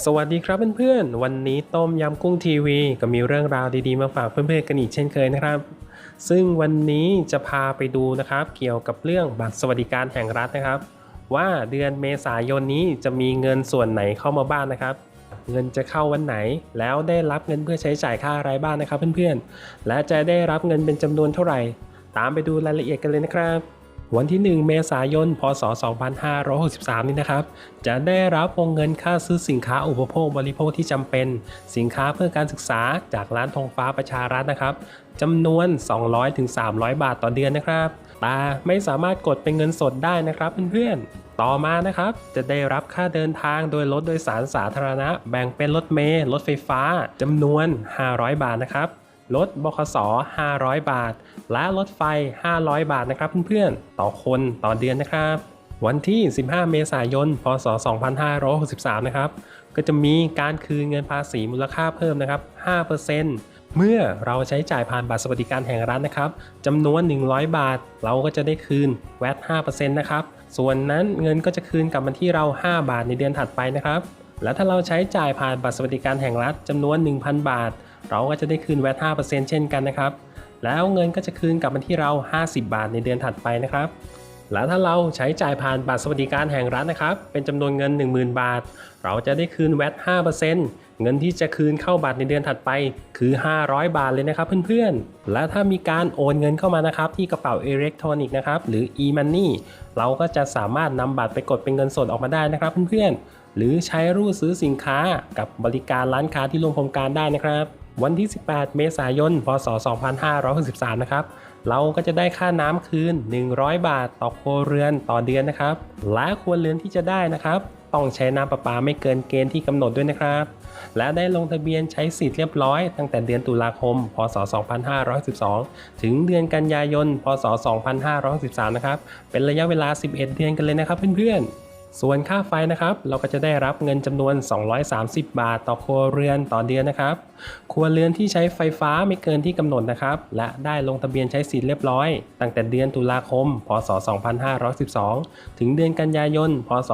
สวัสดีครับเพื่อนๆ วันนี้ต้มยำกุ้งทีวี ก็มีเรื่องราวดีๆมาฝากเพื่อนๆกันอีกเช่นเคยนะครับ ซึ่งวันนี้จะพาไปดูนะครับ เกี่ยวกับเรื่องบัตรสวัสดิการแห่งรัฐนะครับ ว่าเดือนเมษายนนี้จะมีเงินส่วนไหนเข้ามาบ้างนะครับ เงินจะเข้าวันไหน แล้วได้รับเงินเพื่อใช้จ่ายค่าอะไรบ้างนะครับเพื่อนๆ และจะได้รับเงินเป็นจำนวนเท่าไหร่ ตามไปดูรายละเอียดกันเลยนะครับ วันที่ 1 เมษายน พศ 2563 นี้นะครับ จะได้รับวงเงินค่าซื้อสินค้าอุปโภคบริโภคที่จำเป็น สินค้าเพื่อการศึกษาจากร้านธงฟ้าประชารัฐนะครับจำนวน 200-300 บาทต่อเดือนนะครับแต่ไม่สามารถกดเป็นเงินสดได้นะครับเพื่อนๆ ต่อมานะครับ จะได้รับค่าเดินทางโดยรถโดยสารสาธารณะ แบ่งเป็นรถเมล์รถไฟฟ้าจำนวน 500 บาทนะครับ รถบขส500 บาท และรถไฟ 500 บาทนะครับเพื่อนๆ ต่อคนต่อเดือนนะครับ วันที่ 15 เมษายน พศ 2563 นะครับ ก็จะมีการคืนเงินภาษีมูลค่าเพิ่มนะครับ 5%เมื่อเราใช้จ่ายผ่านบัตรสวัสดิการแห่งรัฐนะครับจำนวน 100 บาท เราก็จะได้คืนแวต5%นะครับ ส่วนนั้นเงินก็จะคืนกลับมาที่เรา 5 บาทในเดือนถัดไปนะครับ และถ้าเราใช้จ่ายผ่านบัตรสวัสดิการแห่งรัฐจำนวน 1,000 บาท เราก็จะได้คืนแวต5%เช่นกันนะครับ แล้วเงินก็จะคืนกลับมาที่เรา 50 บาทในเดือนถัดไปนะครับ และถ้าเราใช้จ่ายผ่านบัตรสวัสดิการแห่งรัฐนะครับ เป็นจำนวนเงิน 10,000 บาท เราจะได้คืนแวต5%เงินที่จะคืนเข้าบัตรในเดือนถัดไปคือ 500 บาทเลยนะครับเพื่อนๆ และถ้ามีการโอนเงินเข้ามานะครับที่กระเป๋าอิเล็กทรอนิกส์นะครับหรือ e-money เราก็จะสามารถนำบัตรไปกดเป็นเงินสดออกมาได้นะครับเพื่อนๆหรือใช้รูดซื้อสินค้ากับบริการร้านค้าที่ร่วมโครงการได้นะครับ วันที่ 18 เมษายน พศ 2563 นะครับ เราก็จะได้ค่าน้ำคืน 100 บาทต่อครัวเรือนต่อเดือนนะครับ และครัวเรือนที่จะได้นะครับ ต้องใช้น้ำประปาไม่เกินเกณฑ์ที่กำหนดด้วยนะครับ และได้ลงทะเบียนใช้สิทธิ์เรียบร้อย ตั้งแต่เดือนตุลาคม พศ 2512 ถึงเดือนกันยายน พศ 2513 นะครับ เป็นระยะเวลา 11 เดือนกันเลยนะครับเพื่อนๆ ส่วนค่าไฟนะครับ เราก็จะได้รับเงินจำนวน 230 บาท ต่อครัวเรือนต่อเดือนนะครับ ครัวเรือนที่ใช้ไฟฟ้าไม่เกินที่กำหนดนะครับ และได้ลงทะเบียนใช้สิทธิ์เรียบร้อย ตั้งแต่เดือนตุลาคม พศ 2512 ถึงเดือนกันยายน พศ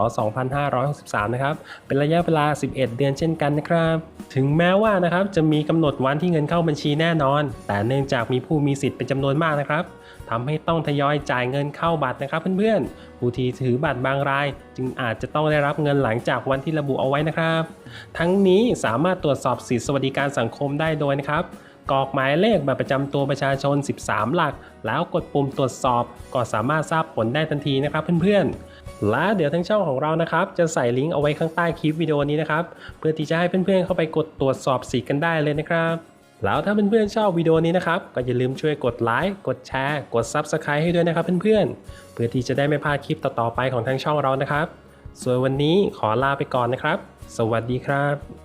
2563 นะครับ เป็นระยะเวลา 11 เดือนเช่นกันนะครับ ถึงแม้ว่านะครับจะมีกำหนดวันที่เงินเข้าบัญชีแน่นอน แต่เนื่องจากมีผู้มีสิทธิ์เป็นจำนวนมากนะครับทำให้ต้องทยอยจ่ายเงินเข้าบัตรนะครับ เพื่อนๆ ผู้ที่ถือบัตรบางราย จึงอาจจะต้องได้รับเงินหลังจากวันที่ระบุเอาไว้นะครับ ทั้งนี้สามารถตรวจสอบสิทธิสวัสดิการสังคมได้โดยนะครับกรอกหมายเลขบัตรประจำตัวประชาชน 13 หลัก แล้วกดปุ่มตรวจสอบ ก็สามารถทราบผลได้ทันทีนะครับเพื่อนๆ และเดี๋ยวทั้งช่องของเรานะครับ จะใส่ลิงก์เอาไว้ข้างใต้คลิปวิดีโอนี้นะครับ เพื่อที่จะให้เพื่อนๆเข้าไปกดตรวจสอบสิทธิ์กันได้เลยนะครับ แล้วถ้าเพื่อนๆชอบวิดีโอนี้นะครับ ก็อย่าลืมช่วยกดไลค์ กดแชร์ กด Subscribe ให้ด้วยนะครับเพื่อนๆ เพื่อที่จะได้ไม่พลาดคลิปต่อๆไปของทางช่องเรานะครับ ส่วนวันนี้ขอลาไปก่อนนะครับ สวัสดีครับ